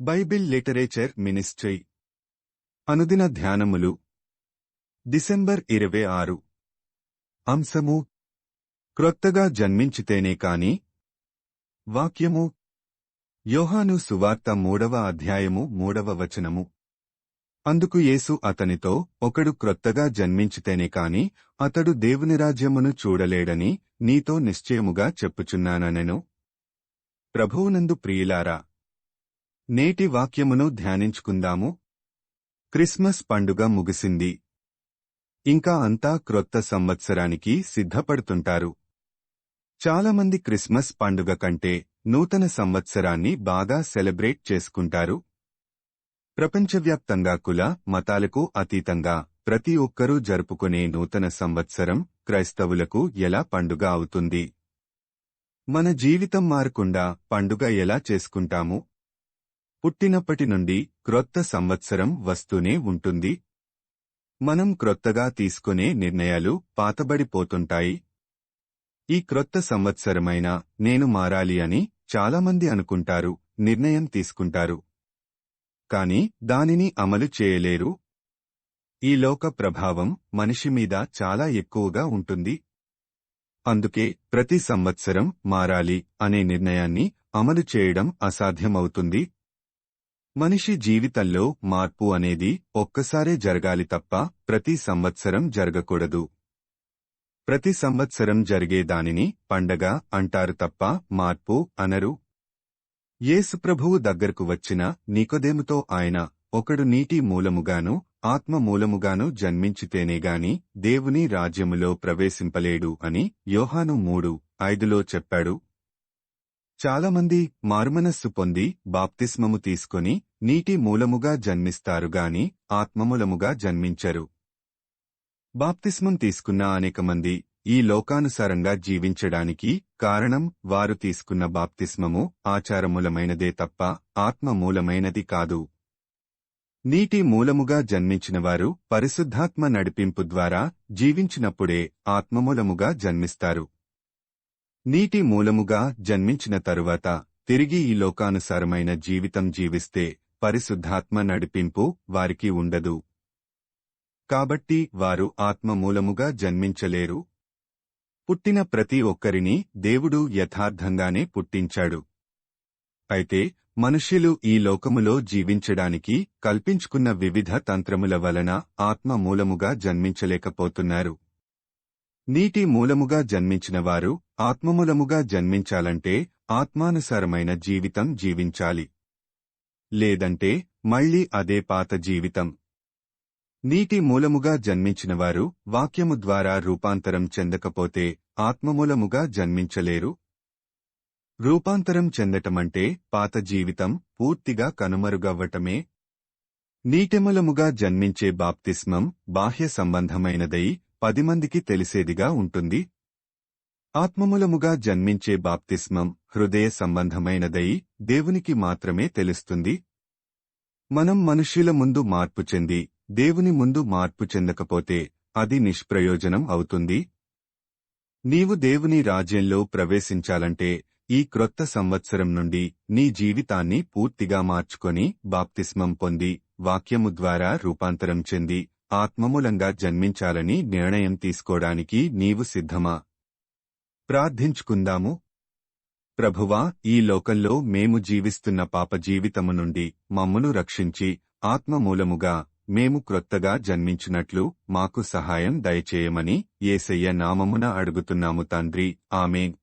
Bible literature ministry. అనుదిన ధ్యానములు. December ఇరవై ఆరు. అంశము. క్రొత్తగా జన్మించితేనే కాని. వాక్యము. యోహాను సువార్త మూడవ అధ్యాయము మూడవ వచనము. అందుకు యేసు అతనితో ఒకడు క్రొత్తగా జన్మించితేనే కాని అతడు దేవుని రాజ్యమును చూడలేడని నీతో నిశ్చయముగా చెప్పుచున్నాననెను. ప్రభువునందు ప్రియులారా నేటి వాక్యమును ధ్యానించుకుందాము. క్రిస్మస్ పండుగ ముగిసింది. ఇంకా అంతా క్రొత్త సంవత్సరానికి సిద్ధపడుతుంటారు. చాలామంది క్రిస్మస్ పండుగ కంటే నూతన సంవత్సరాన్ని బాగా సెలబ్రేట్ చేసుకుంటారు. ప్రపంచవ్యాప్తంగా కుల మతాలకు అతీతంగా ప్రతి ఒక్కరూ జరుపుకునే నూతన సంవత్సరం క్రైస్తవులకు ఎలా పండుగ అవుతుంది? మన జీవితం మారకుండా పండుగ ఎలా చేసుకుంటాము? పుట్టినప్పటి నుండి క్రొత్త సంవత్సరం వస్తూనే ఉంటుంది. మనం క్రొత్తగా తీసుకునే నిర్ణయాలు పాతబడిపోతుంటాయి. ఈ క్రొత్త సంవత్సరమైన నేను మారాలి అని చాలామంది అనుకుంటారు నిర్ణయం తీసుకుంటారు. కాని దానిని అమలు చేయలేరు. ఈ లోక ప్రభావం మనిషి మీద చాలా ఎక్కువగా ఉంటుంది. అందుకే ప్రతి సంవత్సరం మారాలి అనే నిర్ణయాన్ని అమలు చేయడం అసాధ్యమవుతుంది. మనిషి జీవితంలో మార్పు అనేది ఒక్కసారే జరగాలి తప్ప ప్రతి సంవత్సరం జరగకూడదు. ప్రతి సంవత్సరం జరిగే దానిని పండగ అంటారు తప్ప మార్పు అనరు. యేసుప్రభువు దగ్గరకు వచ్చిన నీకొదేముతో ఆయన ఒకడు నీటి మూలముగాను ఆత్మ మూలముగాను జన్మించితేనేగాని దేవుని రాజ్యములో ప్రవేశింపలేడు అని యోహాను మూడు ఐదులో చెప్పాడు. చాలామంది మారుమనస్సు పొంది బాప్తిస్మము తీసుకొని నీటి మూలముగా జన్మిస్తారుగాని ఆత్మమూలముగా జన్మించరు. బాప్తిస్మం తీసుకున్న అనేక మంది ఈ లోకానుసారంగా జీవించడానికి కారణం వారు తీసుకున్న బాప్తిస్మము ఆచారమూలమైనదే తప్ప ఆత్మమూలమైనది కాదు. నీటి మూలముగా జన్మించినవారు పరిశుద్ధాత్మ నడిపింపు ద్వారా జీవించినప్పుడే ఆత్మమూలముగా జన్మిస్తారు. నీటి మూలముగా జన్మించిన తరువాత తిరిగి ఈ లోకానుసారమైన జీవితం జీవిస్తే పరిశుద్ధాత్మ నడిపింపు వారికి ఉండదు. కాబట్టి వారు ఆత్మ మూలముగా జన్మించలేరు. పుట్టిన ప్రతి ఒక్కరిని దేవుడు యథార్థంగానే పుట్టించాడు. అయితే మనుష్యులు ఈ లోకములో జీవించడానికి కల్పించుకున్న వివిధ తంత్రముల వలన ఆత్మ మూలముగా జన్మించలేకపోతున్నారు. నీటి మూలముగా జన్మించినవారు ఆత్మములముగా ఆత్మమూలముగా జన్మించాలంటే ఆత్మానుసారమైన జీవితం జీవించాలి. లేదంటే మళ్ళీ అదే పాత జీవితం. నీటి మూలముగా జన్మించినవారు వాక్యము ద్వారా రూపాంతరం చెందకపోతే ఆత్మమూలముగా జన్మించలేరు. రూపాంతరం చెందటమంటే పాత జీవితం పూర్తిగా కనుమరుగవ్వటమే. నీటిమూలముగా జన్మించే బాప్తిస్మం బాహ్య సంబంధమైనదై పది మందికి తెలిసేదిగా ఉంటుంది. ఆత్మములముగా జన్మించే బాప్తిస్మం హృదయ సంబంధమైనదై దేవునికి మాత్రమే తెలుస్తుంది. మనం మనుష్యుల ముందు మార్పు చెంది దేవుని ముందు మార్పు చెందకపోతే అది నిష్ప్రయోజనం అవుతుంది. నీవు దేవుని రాజ్యంలో ప్రవేశించాలంటే ఈ క్రొత్త సంవత్సరం నుండి నీ జీవితాన్ని పూర్తిగా మార్చుకొని బాప్తిస్మం పొంది వాక్యము ద్వారా రూపాంతరం చెంది ఆత్మమూలంగా జన్మించాలని నిర్ణయం తీసుకోడానికి నీవు సిద్ధమా? ప్రార్థించుకుందాము. ప్రభువా ఈ లోకంలో మేము జీవిస్తున్న పాప జీవితము నుండి మమ్మును రక్షించి ఆత్మమూలముగా మేము క్రొత్తగా జన్మించినట్లు మాకు సహాయం దయచేయమని ఏసయ్య నామమున అడుగుతున్నాము తండ్రి. ఆమె